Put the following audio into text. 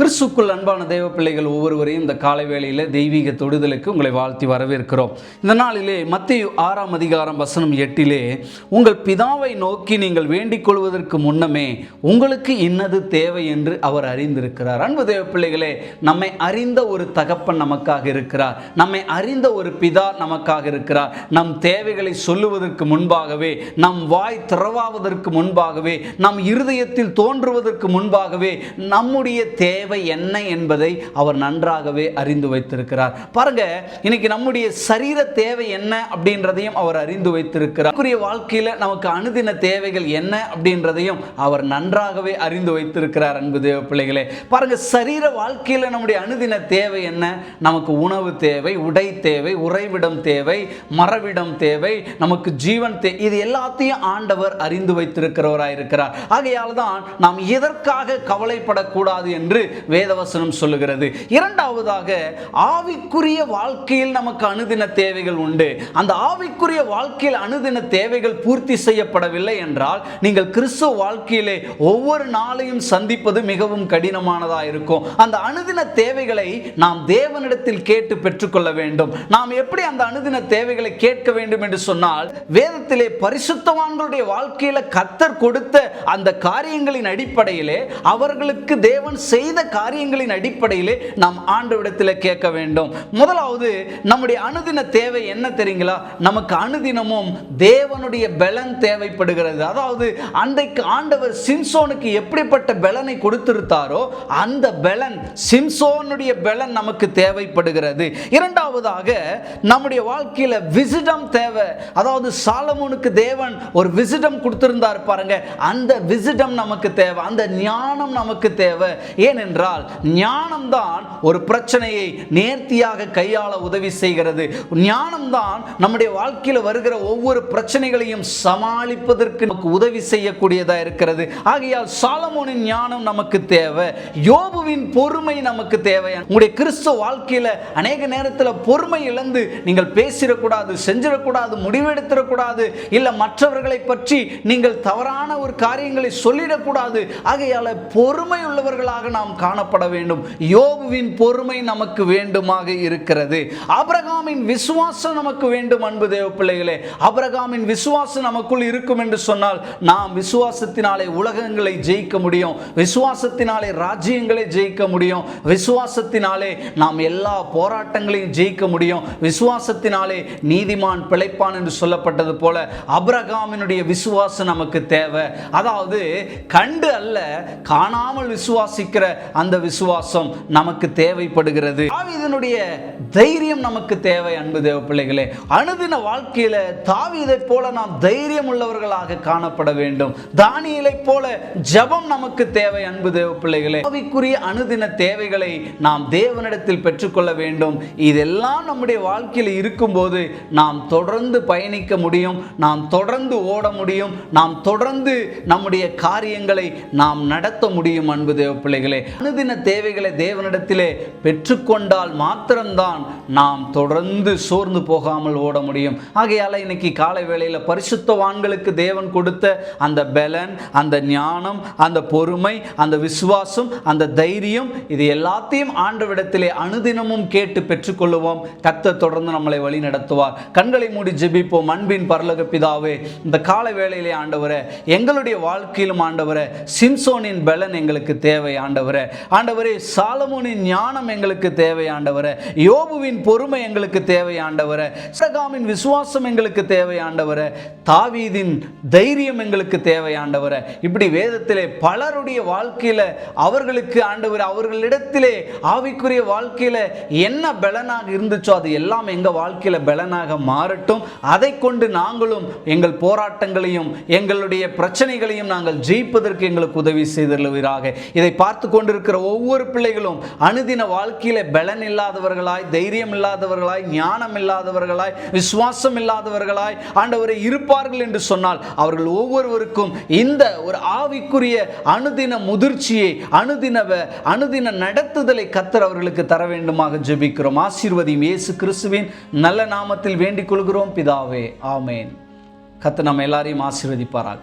கிறிஸ்துக்குள் அன்பான தெய்வ பிள்ளைகள் ஒவ்வொருவரையும் இந்த காலை வேளையில் தெய்வீக தொடுதலுக்கு உங்களை வாழ்த்தி வரவேற்கிறோம். இந்த நாளிலே மத்திய ஆறாம் அதிகாரம் வசனம் எட்டிலே உங்கள் பிதாவை நோக்கி நீங்கள் வேண்டிக் கொள்வதற்கு முன்னமே உங்களுக்கு இன்னது தேவை என்று அவர் அறிந்திருக்கிறார். அன்பு தெய்வ பிள்ளைகளே நம்மை அறிந்த ஒரு தகப்பன் நமக்காக இருக்கிறார். நம்மை அறிந்த ஒரு பிதா நமக்காக இருக்கிறார். நம் தேவைகளை சொல்லுவதற்கு முன்பாகவே நம் வாய் திறவாவதற்கு முன்பாகவே நம் இருதயத்தில் தோன்றுவதற்கு முன்பாகவே நம்முடைய தேவை என்ன என்பதை அவர் நன்றாகவே அறிந்து வைத்திருக்கிறார். பாருங்க இன்னைக்கு நம்முடைய சரீர தேவை என்ன அப்படின்றதையும் அவர் அறிந்து வைத்திருக்கிறார். வாழ்க்கையில நமக்கு அனுதின தேவைகள் என்ன அப்படின்றதையும் அவர் நன்றாகவே அறிந்து வைத்திருக்கிறார் அன்பு தேவ பிள்ளைகளே. பாருங்க சரீர வாழ்க்கையில நம்முடைய அனுதின தேவை என்ன? நமக்கு உணவு தேவை உடை தேவை உறைவிடம் தேவை மரவிடம் தேவை நமக்கு ஜீவன் தே இது எல்லாத்தையும் ஆண்டவர் அறிந்து வைத்திருக்கிறவராயிருக்கிறார். ஆகையால் தான் நாம் எதற்காக கவலைப்படக்கூடாது என்று வேதவசனம் சொல்லுகிறது. இரண்டாவதாக ஆவிக்குரிய வாழ்க்கையில் நமக்கு அனுதின தேவைகள் உண்டு. அந்த ஆவிக்குரிய வாழ்க்கையில் அனுதின தேவைகள் பூர்த்தி செய்யப்படவில்லை என்றால் நீங்கள் கிறிஸ்துவ வாழ்க்கையிலே ஒவ்வொரு நாளையும் சந்திப்பது மிகவும் கடினமானதாக இருக்கும். அந்த அனுதின தேவைகளை நாம் தேவனிடத்தில் கேட்டு பெற்றுக்கொள்ள வேண்டும். நாம் எப்படி அந்த அனுதின தேவைகளை கேட்க வேண்டும் என்று சொன்னால் வேதத்திலே பரிசுத்தவான்களுடைய வாழ்க்கையில கத்தர் கொடுத்த அந்த காரியங்களின் அடிப்படையிலே அவர்களுக்கு தேவன் செய்த காரியங்களின் அடிப்படையிலே நாம் ஆண்டவிடத்தில் கேட்க வேண்டும். முதலாவது நம்முடைய அனுதின தேவை என்ன தெரியுங்களா? நமக்கு அனுதினமும் தேவனுடைய பலன் தேவைப்படுகிறது. அதாவது அன்றைக்கு ஆண்டவர் சிம்சோனுக்கு எப்படிப்பட்ட பலனை கொடுத்திருத்தாரோ அந்த பலன் சிம்சோனுடைய பலன் நமக்கு தேவைப்படுகிறது. இரண்டாவதாக நம்முடைய வாழ்க்கையில விசிடம் தேவை. அதாவது சாலமோனுக்கு தேவன் ஒரு விசிடம் கொடுத்திருந்தார் பாருங்க. அந்த விசிடம் நமக்கு தேவை. அந்த ஞானம் நமக்கு தேவை. ஏனென்றால் ஞானம் தான் ஒரு பிரச்சனையை நேர்த்தியாக கையாள உதவி செய்கிறது. ஞானம்தான் நம்முடைய வாழ்க்கையில் வருகிற ஒவ்வொரு பிரச்சனைகளையும் சமாளிப்பதற்கு நமக்கு உதவி செய்யக்கூடியதா இருக்கிறது. ஆகையால் சாலமோனின் ஞானம் நமக்கு தேவை. யோபுவின் பொறுமை நமக்கு தேவை. உங்களுடைய கிறிஸ்துவ வாழ்க்கையில அநேக நேரத்தில் பொறுமை இழந்து நீங்கள் பேசிடக்கூடாது செஞ்சிடக்கூடாது முடிவெடுத்திடக்கூடாது இல்லை மற்றவர்களை பற்றி நீங்கள் தவறான ஒரு காரியங்களை சொல்லிடக்கூடாது. ஆகையால் பொறுமை உள்ளவர்களாக நாம் காணப்பட வேண்டும். யோபுவின் பொறுமை நமக்கு வேண்டுமாக இருக்கிறது. அபிரகாமின் விசுவாசம் நமக்கு வேண்டும் அன்பு தேவ பிள்ளைகளே. அபிரகாமின் விசுவாசம் நமக்குள் இருக்கும் என்று சொன்னால் நாம் விசுவாசத்தினாலே உலகங்களை ஜெயிக்க முடியும். விசுவாசத்தினாலே ராஜ்யங்களை ஜெயிக்க முடியும். விசுவாசத்தினாலே நாம் எல்லா போராட்டங்களையும் ஜெயிக்க முடியும். விசுவாசத்தினாலே நீதிமான் பிழைப்பான் என்று சொல்லப்பட்டது போல அபிரகாமினுடைய விசுவாசம் நமக்கு தேவை. அதாவது கண்டு அல்ல காணாமல் விசுவாசிக்கிற அந்த விசுவாசம் நமக்கு தேவைப்படுகிறது. தாவீதனுடைய தைரியம் நமக்கு தேவை அன்பு தேவ பிள்ளைகளே. அனுதின வாழ்க்கையில தாவீதை போல நாம் தைரியம் உள்ளவர்களாக காணப்பட வேண்டும். தானியலை போல ஜபம் நமக்கு தேவை அன்பு தேவ பிள்ளைகளே. அவைக்குரிய அனுதின தேவைகளை நாம் தேவனிடத்தில் பெற்றுக்கொள்ள வேண்டும். இதெல்லாம் நம்முடைய வாழ்க்கையில் இருக்கும்போது நாம் தொடர்ந்து பயணிக்க முடியும். நாம் தொடர்ந்து ஓட முடியும். நாம் தொடர்ந்து நம்முடைய காரியங்களை நாம் நடத்த முடியும் அன்பு தேவ பிள்ளைகளே. அனுதின தேவைகளை தேவனிடத்திலே பெற்றுக்கொண்டால் மாத்திரம்தான் நாம் தொடர்ந்து சோர்ந்து போகாமல் ஓட முடியும். ஆகையால் இன்னைக்கு காலை வேளையில் பரிசுத்தவான்களுக்கு தேவன் கொடுத்த அந்த பலன் அந்த ஞானம் அந்த பொறுமை அந்த விசுவாசம் அந்த தைரியம் இது எல்லாத்தையும் ஆண்டவிடத்திலே அனுதினமும் கேட்டு பெற்றுக்கொள்ளுவோம். கத்த தொடர்ந்து நம்மளை வழி நடத்துவார். கண்களை மூடி ஜெபிப்போம். அன்பின் பரலக பிதாவே இந்த கால வேளையிலே ஆண்டவரை எங்களுடைய வாழ்க்கையிலும் ஆண்டவரை சிம்சோனின் பலன் எங்களுக்கு தேவை ஆண்டவரை. ஆண்டவரே சாலமோனின் ஞானம் எங்களுக்கு தேவை ஆண்டவரே. யோபுவின் பொறுமை எங்களுக்கு தேவை ஆண்டவரே. சகாமின் விசுவாசம் எங்களுக்கு தேவை ஆண்டவரே. தாவீதின் தைரியம் எங்களுக்கு தேவை ஆண்டவரே. இப்படி வேதத்திலே பலருடைய வாழ்க்கையில அவர்களுக்கு ஆண்டவர் அவர்களிடத்திலே ஆவிக்குரிய வாழ்க்கையில என்ன பலனாக இருந்துச்சோ அது எல்லாம் எங்க வாழ்க்கையில பலனாக மாறட்டும். அதை கொண்டு நாங்களும் எங்கள் போராட்டங்களையும் எங்களுடைய பிரச்சனைகளையும் நாங்கள் ஜெயிப்பதற்கு எங்களுக்கு உதவி செய்தருவீராக இதை பார்த்து கொண்டு கொண்டிருக்கிற ஒவ்வொரு பிள்ளைகளும் அனுதின வாழ்க்கையில பலன் இல்லாதவர்களாய் தைரியம் இல்லாதவர்களாய் ஞானம் இல்லாதவர்களாய் விசுவாசம் இல்லாதவர்களாய் ஆண்டவரை இருப்பார்கள் என்று சொன்னால் அவர்கள் ஒவ்வொருவருக்கும் இந்த ஒரு ஆவிக்குரிய அனுதின முதிர்ச்சியை அனுதின அனுதின நடத்துதலை கத்தர் அவர்களுக்கு தர வேண்டுமாக ஜெபிக்கிறோம். ஆசீர்வதியும் இயேசு கிறிஸ்துவின் நல்ல நாமத்தில் வேண்டிக் கொள்கிறோம். பிதாவே ஆமேன். கத்து நம்ம எல்லாரையும் ஆசீர்வதிப்பாராக.